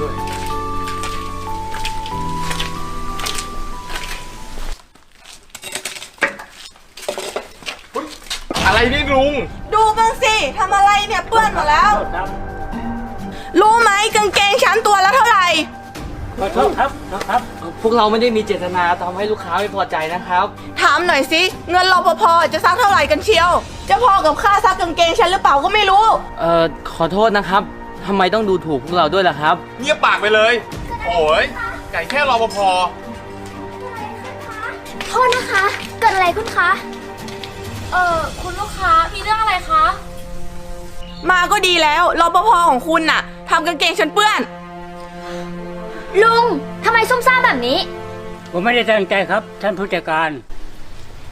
ด้วย อะไรนี่ลุง ดูบ้างสิทำอะไรเนี่ยเปื้อนหมดแล้ว รู้ไหมกางเกงฉันตัวละเท่าไหร่ ขอโทษครับขอโทครับ พวกเราไม่ได้มีเจตนาทำให้ลูกค้าไม่พอใจนะครับ ถามหน่อยสิ เงินรอปภจะซักเท่าไหร่กันเชียว จะพอกับค่าซักกางเกงฉันหรือเปล่าก็ไม่รู้ เอ่อ ขอโทษนะครับ ทำไมต้องดูถูกพวกเราด้วยล่ะครับ เงียบปากไปเลย โอ้ยไก่แค่รอปภโทษนะคะ เกิดอะไรขึ้นคะ เออคุณลูกค้ามีเรื่องอะไรคะ มาก็ดีแล้วรปภของคุณน่ะทำกางเกงฉันเปื้อน ลุงทำไมซุ่มซ่ามแบบนี้ ผมไม่ได้ตั้งใจครับ ท่านผู้จัดการ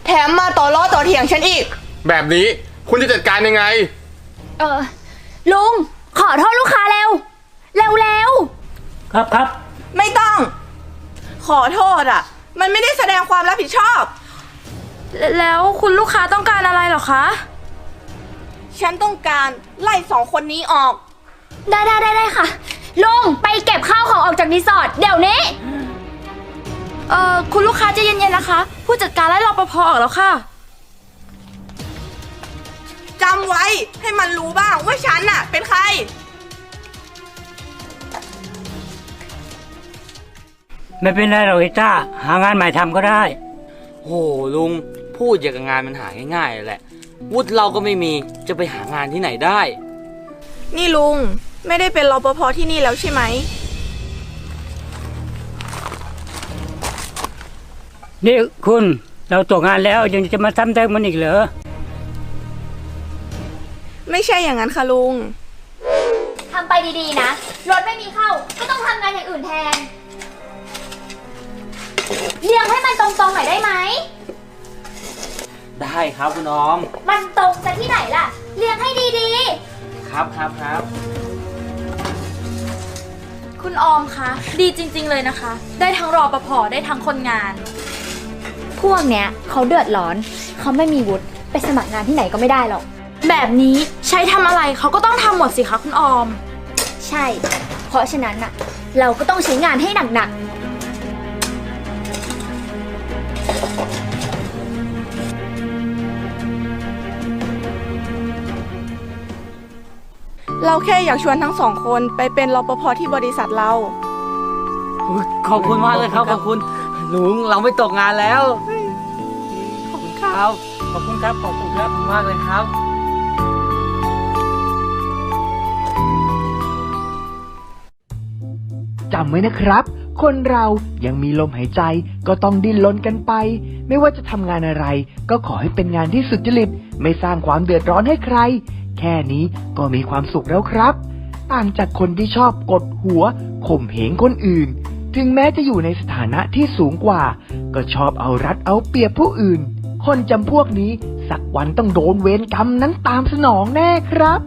แถมมาต่อล้อต่อเถียงฉันอีก แบบนี้คุณจะจัดการยังไง เออลุง ขอโทษลูกค้าเร็ว เร็วเร็วครับครับไม่ต้อง ขอโทษอะ มันไม่ได้แสดงความรับผิดชอบ แล้วคุณลูกค้าต้องการอะไรเหรอคะ ฉันต้องการไล่สองคนนี้ออก ได้ได้ได้ได้ค่ะ ลุงไปเก็บข้าวของออกจากรีสอร์ทเดี๋ยวนี้ เออคุณลูกค้าใจะเย็นๆนะคะ ผู้จัดการไล่รปภออกแล้วค่ะ จำไว้ให้มันรู้บ้างว่าฉันน่ะ เป็นใคร ไม่เป็นไรหรอกไอ้ต้า หางานใหม่ทำก็ได้ โหลุงพูดอย่างกับงานมันหาง่ายๆแหละ วุฒิเราก็ไม่มีจะไปหางานที่ไหนได้ นี่ลุง ไม่ได้เป็นรปภที่นี่แล้วใช่ไหม นี่คุณเราตกงานแล้วยังจะมาซ้ำเติมมันอีกเหรอ ไม่ใช่อย่างนั้นค่ะลุง ทำไปดีๆนะ รถไม่มีเข้า ก็ต้องทำงานอย่างอื่นแทน เรียงให้มันตรงๆหน่อยได้ไหม ได้ครับคุณออม มันตรงจะที่ไหนล่ะ เรียงให้ดีครับครับครับคุณออมคะ ดีจริงๆเลยนะคะ ได้ทั้งรอปภได้ทั้งคนงานๆพวกเนี้ยเขาเดือดร้อน เขาไม่มีวุฒิไปสมัครงานที่ไหนก็ไม่ได้หรอก แบบนี้ใช้ทำอะไรเขาก็ต้องทำหมดสิคะคุณออม ใช่ เพราะฉะนั้นน่ะ เราก็ต้องใช้งานให้หนักเราแค่อยากชวนทั้งสองคนไปเป็นรปภที่บริษัทเรา ขอบคุณมากเลยครับขอบคุณลุงเราไม่ตกงานแล้ว ขอบคุณครับ ขอบคุณครับขอบคุณครับขอบคุณมากเลยครับ จำไว้นะครับ คนเรายังมีลมหายใจก็ต้องดิ้นรนกันไป ไม่ว่าจะทำงานอะไร ก็ขอให้เป็นงานที่สุจริต ไม่สร้างความเดือดร้อนให้ใคร แค่นี้ก็มีความสุขแล้วครับต่างจากคนที่ชอบกดหัวข่มเหงคนอื่น ถึงแม้จะอยู่ในสถานะที่สูงกว่า ก็ชอบเอารัดเอาเปรียบผู้อื่น คนจำพวกนี้สักวันต้องโดนเวรกรรมนั้นตามสนองแน่ครับ